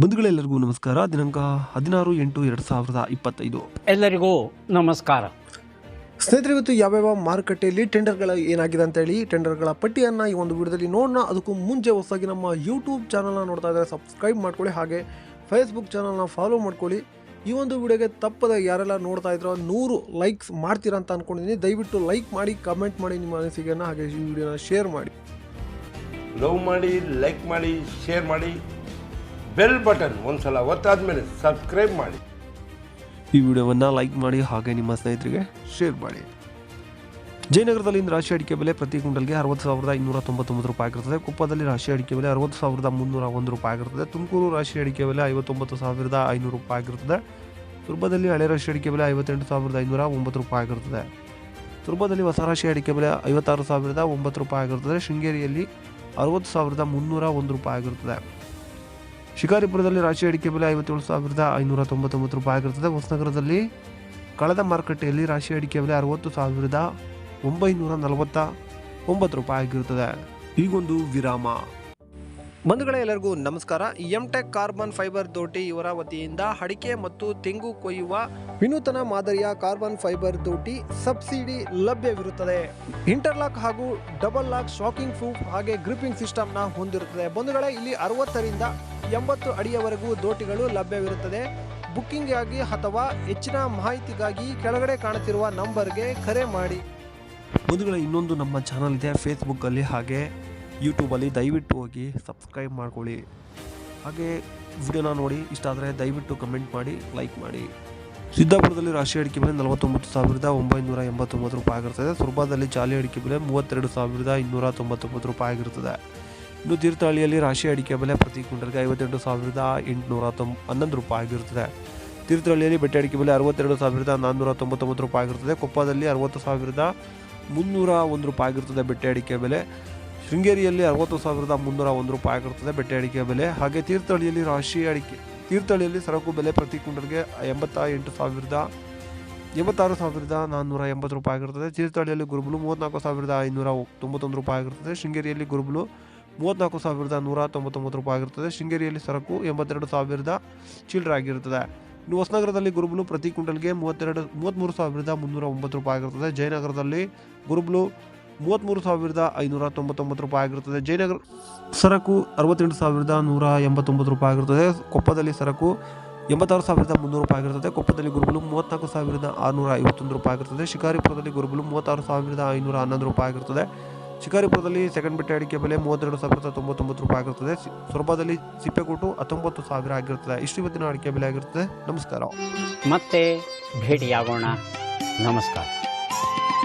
ಬಂಧುಗಳೆಲ್ಲರಿಗೂ ನಮಸ್ಕಾರ. ದಿನಾಂಕ ಹದಿನಾರು ಎಂಟು ಎರಡು ಸಾವಿರದ ಇಪ್ಪತ್ತೈದು. ಎಲ್ಲರಿಗೂ ನಮಸ್ಕಾರ. ಸ್ನೇಹಿತರೆ ಇವತ್ತು ಯಾವ್ಯಾವ ಮಾರುಕಟ್ಟೆಯಲ್ಲಿ ಟೆಂಡರ್ಗಳ ಏನಾಗಿದೆ ಅಂತ ಹೇಳಿ ಟೆಂಡರ್ಗಳ ಪಟ್ಟಿಯನ್ನು ಈ ಒಂದು ವಿಡಿಯೋದಲ್ಲಿ ನೋಡೋಣ. ಅದಕ್ಕೂ ಮುಂಚೆ ಹೊಸದಾಗಿ ನಮ್ಮ ಯೂಟ್ಯೂಬ್ ಚಾನಲ್ನ ನೋಡ್ತಾ ಇದ್ದಾರೆ ಸಬ್ಸ್ಕ್ರೈಬ್ ಮಾಡ್ಕೊಳ್ಳಿ ಹಾಗೆ ಫೇಸ್ಬುಕ್ ಚಾನಲ್ನ ಫಾಲೋ ಮಾಡ್ಕೊಳ್ಳಿ. ಈ ಒಂದು ವಿಡಿಯೋಗೆ ತಪ್ಪದ ಯಾರೆಲ್ಲ ನೋಡ್ತಾ ಇದ್ರೋ ನೂರು ಲೈಕ್ಸ್ ಮಾಡ್ತೀರಾ ಅಂತ ಅನ್ಕೊಂಡಿದ್ದೀನಿ. ದಯವಿಟ್ಟು ಲೈಕ್ ಮಾಡಿ ಕಮೆಂಟ್ ಮಾಡಿ ನಿಮ್ಮ ಅನಿಸಿಕೆಯನ್ನು ಹಾಗೆ ಈ ವಿಡಿಯೋನ ಶೇರ್ ಮಾಡಿ. ಲವ್ ಮಾಡಿ ಲೈಕ್ ಮಾಡಿ ಶೇರ್ ಮಾಡಿ. ಬೆಲ್ ಬಟನ್ ಒಂದ್ಸಲ ಒತ್ತಾದ್ಮೇಲೆ ಸಬ್ಸ್ಕ್ರೈಬ್ ಮಾಡಿ. ಈ ವಿಡಿಯೋವನ್ನು ಲೈಕ್ ಮಾಡಿ ಹಾಗೆ ನಿಮ್ಮ ಸ್ನೇಹಿತರಿಗೆ ಶೇರ್ ಮಾಡಿ. ಜಯನಗರದಲ್ಲಿ ಇಂದು ರಾಶಿ ಅಡಿಕೆ ಬೆಲೆ ಪ್ರತಿ ಕ್ವಿಂಟಲ್ಗೆ ಅರವತ್ತು ಸಾವಿರದ ಇನ್ನೂರ ತೊಂಬತ್ತೊಂಬತ್ತು ರೂಪಾಯಿ ಆಗಿರ್ತದೆ. ಕೊಪ್ಪದಲ್ಲಿ ರಾಶಿ ಅಡಿಕೆ ಬೆಲೆ ಅರವತ್ತು ಸಾವಿರದ ಮುನ್ನೂರ ಒಂದು ರೂಪಾಯಿ ಆಗಿರ್ತದೆ. ತುಮಕೂರು ರಾಶಿ ಅಡಿಕೆ ಬೆಲೆ ಐವತ್ತೊಂಬತ್ತು ಸಾವಿರದ ಐನೂರು ರೂಪಾಯಿ ಆಗಿರ್ತದೆ. ತುರ್ಬದಲ್ಲಿ ಹಳೆ ರಾಶಿ ಅಡಿಕೆ ಬೆಲೆ ಐವತ್ತೆಂಟು ಸಾವಿರದ ಐನೂರ ಒಂಬತ್ತು ರೂಪಾಯಿ ಆಗಿರ್ತದೆ. ತುರ್ಬದಲ್ಲಿ ಹೊಸ ರಾಶಿ ಅಡಿಕೆ ಬೆಲೆ ಐವತ್ತಾರು ಸಾವಿರದ ಒಂಬತ್ತು ರೂಪಾಯಿ ಆಗಿರುತ್ತದೆ ಶೃಂಗೇರಿಯಲ್ಲಿ ಅರವತ್ತು ಸಾವಿರದ ಮುನ್ನೂರ ಒಂದು ರೂಪಾಯಿ ಆಗಿರುತ್ತದೆ ಶಿಕಾರಿಪುರದಲ್ಲಿ ರಾಶಿ ಅಡಿಕೆ ಬೆಲೆ ಐವತ್ತೇಳು ಸಾವಿರದ ಐನೂರ ತೊಂಬತ್ತೊಂಬತ್ತು ರೂಪಾಯಿ ಆಗಿರ್ತದೆ. ಹೊಸನಗರದಲ್ಲಿ ಕಳೆದ ಮಾರುಕಟ್ಟೆಯಲ್ಲಿ ರಾಶಿ ಅಡಿಕೆ ಬೆಲೆ ಅರವತ್ತು ಸಾವಿರದ ಒಂಬೈನೂರ ನಲವತ್ತ ಒಂಬತ್ತು ರೂಪಾಯಿ ಆಗಿರುತ್ತದೆ. ಈಗೊಂದು ವಿರಾಮ. ಬಂಧುಗಳೇ, ಎಲ್ಲರಿಗೂ ನಮಸ್ಕಾರ. ಎಂ ಟೆಕ್ ಕಾರ್ಬನ್ ಫೈಬರ್ ದೋಟಿ ಇವರ ವತಿಯಿಂದ ಅಡಿಕೆ ಮತ್ತು ತೆಂಗು ಕೊಯ್ಯುವ ವಿನೂತನ ಮಾದರಿಯ ಕಾರ್ಬನ್ ಫೈಬರ್ ದೋಟಿ ಸಬ್ಸಿಡಿ ಲಭ್ಯವಿರುತ್ತದೆ. ಇಂಟರ್ಲಾಕ್ ಹಾಗೂ ಡಬಲ್ ಲಾಕ್ ಶಾಕಿಂಗ್ ಪ್ರೂಫ್ ಹಾಗೆ ಗ್ರಿಪಿಂಗ್ ಸಿಸ್ಟಮ್ನ ಹೊಂದಿರುತ್ತದೆ. ಬಂಧುಗಳೇ, ಇಲ್ಲಿ ಅರವತ್ತರಿಂದ ಎಂಬತ್ತು ಅಡಿಯವರೆಗೂ ದೋಟಿಗಳು ಲಭ್ಯವಿರುತ್ತದೆ. ಬುಕ್ಕಿಂಗ್ಗಾಗಿ ಅಥವಾ ಹೆಚ್ಚಿನ ಮಾಹಿತಿಗಾಗಿ ಕೆಳಗಡೆ ಕಾಣುತ್ತಿರುವ ನಂಬರ್ಗೆ ಕರೆ ಮಾಡಿ. ಬಂಧುಗಳ, ಇನ್ನೊಂದು ನಮ್ಮ ಚಾನಲ್ ಇದೆ. ಫೇಸ್ಬುಕ್ಕಲ್ಲಿ ಹಾಗೆ ಯೂಟ್ಯೂಬಲ್ಲಿ ದಯವಿಟ್ಟು ಹೋಗಿ ಸಬ್ಸ್ಕ್ರೈಬ್ ಮಾಡ್ಕೊಳ್ಳಿ. ಹಾಗೆ ವಿಡಿಯೋನ ನೋಡಿ. ಇಷ್ಟ ಆದರೆ ದಯವಿಟ್ಟು ಕಮೆಂಟ್ ಮಾಡಿ, ಲೈಕ್ ಮಾಡಿ. ಸಿದ್ದಾಪುರದಲ್ಲಿ ರಾಶಿ ಅಡಿಕೆ ಬೆಲೆ ನಲವತ್ತೊಂಬತ್ತು ಸಾವಿರದ ಒಂಬೈನೂರ ಎಂಬತ್ತೊಂಬತ್ತು ರೂಪಾಯಿ ಆಗಿರ್ತದೆ ಸುರ್ಬಾದಲ್ಲಿ ಜಾಲಿ ಅಡಿಕೆ ಬೆಲೆ ಮೂವತ್ತೆರಡು ಸಾವಿರದ ಇನ್ನೂರ ತೊಂಬತ್ತೊಂಬತ್ತು ರೂಪಾಯಿ ಆಗಿರುತ್ತದೆ. ಇನ್ನು ತೀರ್ಥಹಳ್ಳಿಯಲ್ಲಿ ರಾಶಿ ಅಡಿಕೆ ಬೆಲೆ ಪ್ರತಿ ಕ್ವಿಂಟಲ್ಗೆ ಐವತ್ತೆಂಟು ಸಾವಿರದ ಎಂಟುನೂರ ತೊಂಬ ಹನ್ನೊಂದು ರೂಪಾಯಿ ಆಗಿರುತ್ತದೆ. ತೀರ್ಥಹಳ್ಳಿಯಲ್ಲಿ ಬೆಟ್ಟೆ ಅಡಿಕೆ ಬೆಲೆ ಅರವತ್ತೆರಡು ಸಾವಿರದ ನಾನ್ನೂರ ತೊಂಬತ್ತೊಂಬತ್ತು ರೂಪಾಯಿ ಆಗಿರುತ್ತದೆ. ಕೊಪ್ಪದಲ್ಲಿ ಅರವತ್ತು ಸಾವಿರದ ಮುನ್ನೂರ ಒಂದು ರೂಪಾಯಿ ಆಗಿರುತ್ತದೆ ಬೆಟ್ಟೆ ಅಡಿಕೆ ಬೆಲೆ. ಶೃಂಗೇರಿಯಲ್ಲಿ ಅರವತ್ತು ಸಾವಿರದ ಮುನ್ನೂರ ಒಂದು ರೂಪಾಯಿ ಆಗಿರುತ್ತದೆ ಬೆಟ್ಟೆ ಅಡಿಕೆ ಬೆಲೆ. ಹಾಗೆ ತೀರ್ಥಹಳ್ಳಿಯಲ್ಲಿ ರಾಶಿ ಅಡಿಕೆ ತೀರ್ಥಹಳ್ಳಿಯಲ್ಲಿ ಸರಕು ಬೆಲೆ ಪ್ರತಿ ಕ್ವಿಂಟಲ್ಗೆ ಎಂಬತ್ತ ಎಂಟು ಸಾವಿರದ ಎಂಬತ್ತಾರು ಸಾವಿರದ ನಾನ್ನೂರ ಎಂಬತ್ತು ರೂಪಾಯಿ ಆಗಿರುತ್ತದೆ. ತೀರ್ಥಹಳ್ಳಿಯಲ್ಲಿ ಗುರುಬಲು ಮೂವತ್ತ್ನಾಲ್ಕು ಸಾವಿರದ ಐನೂರ ತೊಂಬತ್ತೊಂದು ರೂಪಾಯಿ ಆಗಿರುತ್ತದೆ. ಶೃಂಗೇರಿಯಲ್ಲಿ ಗುರುಬಲು ಮೂವತ್ತ್ನಾಲ್ಕು ಸಾವಿರದ ನೂರ ತೊಂಬತ್ತೊಂಬತ್ತು ರೂಪಾಯಿ ಆಗಿರುತ್ತದೆ. ಶೃಂಗೇರಿಯಲ್ಲಿ ಸರಕು ಎಂಬತ್ತೆರಡು ಸಾವಿರದ ಚಿಲ್ಲರೆ ಆಗಿರುತ್ತದೆ. ಇನ್ನು ಹೊಸನಗರದಲ್ಲಿ ಗುರುಬ್ಲು ಪ್ರತಿ ಕ್ವಿಂಟಲ್ಗೆ ಮೂವತ್ತೆರಡು ಮೂವತ್ತ್ಮೂರು ಸಾವಿರದ ಮುನ್ನೂರ ಒಂಬತ್ತು ರೂಪಾಯಿ ಆಗಿರ್ತದೆ ಜಯನಗರದಲ್ಲಿ ಗುರುಬ್ಲು ಮೂವತ್ತ್ಮೂರು ಸಾವಿರದ ಐನೂರ ತೊಂಬತ್ತೊಂಬತ್ತು ರೂಪಾಯಿ ಆಗಿರುತ್ತದೆ. ಜಯನಗರ ಸರಕು ಅರವತ್ತೆಂಟು ಸಾವಿರದ ನೂರ ಎಂಬತ್ತೊಂಬತ್ತು ರೂಪಾಯಿ ಆಗಿರುತ್ತದೆ. ಕೊಪ್ಪದಲ್ಲಿ ಸರಕು ಎಂಬತ್ತಾರು ಸಾವಿರದ ಮುನ್ನೂರು ರೂಪಾಯಿ ಆಗಿರುತ್ತದೆ. ಕೊಪ್ಪದಲ್ಲಿ ಗುರುಬಲು ಮೂವತ್ತ್ನಾಲ್ಕು ಸಾವಿರದ ಆರುನೂರ ಐವತ್ತೊಂದು ರೂಪಾಯಿ ಆಗಿರುತ್ತದೆ. ಶಿಕಾರಿಪುರದಲ್ಲಿ ಗುರುಬಲು ಮೂವತ್ತಾರು ಸಾವಿರದ ಐನೂರ ಹನ್ನೊಂದು ರೂಪಾಯಿ ಆಗಿರುತ್ತದೆ. ಶಿಕಾರಿಪುರದಲ್ಲಿ ಸೆಕೆಂಡ್ ಬಿಟ್ಟೆ ಅಡಿಕೆ ಬೆಲೆ ಮೂವತ್ತೆರಡು ಸಾವಿರದ ತೊಂಬತ್ತೊಂಬತ್ತು ರೂಪಾಯಿ ಆಗಿರುತ್ತದೆ ಸಿ- ಸೊರಬದಲ್ಲಿ ಸಿಪ್ಪೆಕೋಟು ಹತ್ತೊಂಬತ್ತು ಸಾವಿರ ಆಗಿರುತ್ತದೆ ಇಷ್ಟು ಇವತ್ತಿನ ಅಡಿಕೆ ಬೆಲೆ ಆಗಿರುತ್ತದೆ ನಮಸ್ಕಾರ. ಮತ್ತೆ ಭೇಟಿಯಾಗೋಣ. ನಮಸ್ಕಾರ.